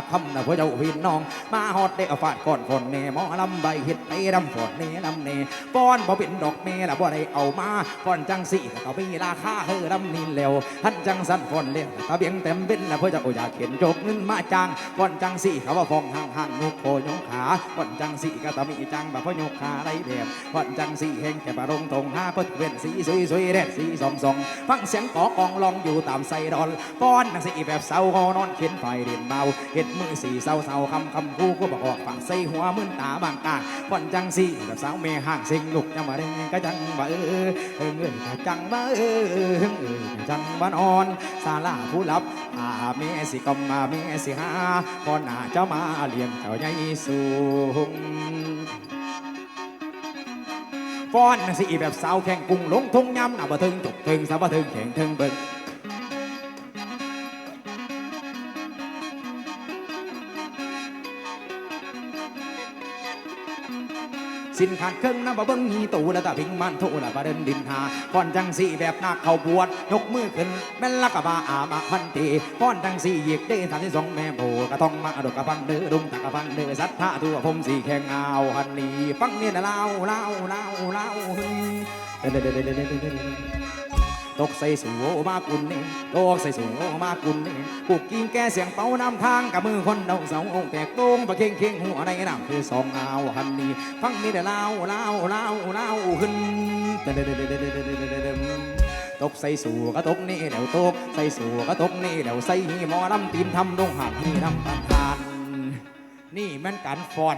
ากคำนะพ่อเจ้าพี่น้อง มาฮอดได้เอาฟาดก่อนคนเน่หมอลำใบเห็ดไปรำฝนเน่ลำเน่ป้อนบ่เป็นดอกเน่ละบ่ได้เอามาก่อนจังสี่ก็มีราคาเฮอลำนินแล้วท่านจังสั่นฝนเลี้ยงตะเบียงเต็มเป็นละพ่อเจ้าอยากเห็นจกเงินมาจางก่อนจังสี่เขาว่าฟองห่างห่างนุกโคยกขาก่อนจังสี่ก็ตะมีจังแบบพ่อยกขาได้แบบก่อนจังสี่แห่งแก่บรงทงห้าเปิดเว้นสีสวยสวยแดดสีสองสองฟังเสียงกอกองลองอยู่ตามไซดอนป้อนจังสี่แบบเศร้าหอนอนเข็นไฟเด่นเมาเห็ดมือสีเศร้าเศร้าคำคำคู่ก็บอกออกฝั่งใส่หัวมึนตาบางตาก่อนจังสีแบบสาวเมห่างสิงลุกยังมาเร่งก็จังมาเออเออเงยก็จังมาเออเออเออจังมานอนศาลาผู้รับอาเมสิกอมมาเมสิหาก่อนหน้าเจ้ามาเลี้ยงเจ้าใหญ่สูงฟ้อนสิแบบสาวแข่งกุ้งลงทงยำหน่ะบ่ถึงจบถึงสาวบ่ถึงแข่งถึงเบิ่ง สินขาดเครื่องน้ำบะเบิงหีตูแล้วตะพิงมันทูแล้วบ่เดินดินหาก้อนจังสีแบบนักเขาบวชยกมือขึ้นแม่นลักกะบาอาบาพันตีก้อนจังสีหยิกได้ทานที่สองแม่โบกระต้องมาดกกระฟังเดือดุมตะกระฟังเดือสัทธาทั่วผมสีแข่งเอาหันนี่ฟังเนี่ยนะเล่าเล่าเล่าเล่าเด้อ ตกใส่สูมากุนนี่ตกใส่สูมากุนนี่ผูกกิ้งแก่เสียงเป่านำทางกับมือคนเดาเสาองค์แตกโต้งประเข่งเข่งหัวในน้ำคือสองเอาหันนี่ฟังนี่เด้อเล่าเล่าเล่าเล่าขึ้นเดเดเดเดเดเดเดเดตกใส่สูก็ตกนี่เดี๋ยวตกใส่สูก็ตกนี่เดี๋ยวใส่หีหมอลำตีนทำดงหาบหีน้ำตันทานนี่แม่นการฟอน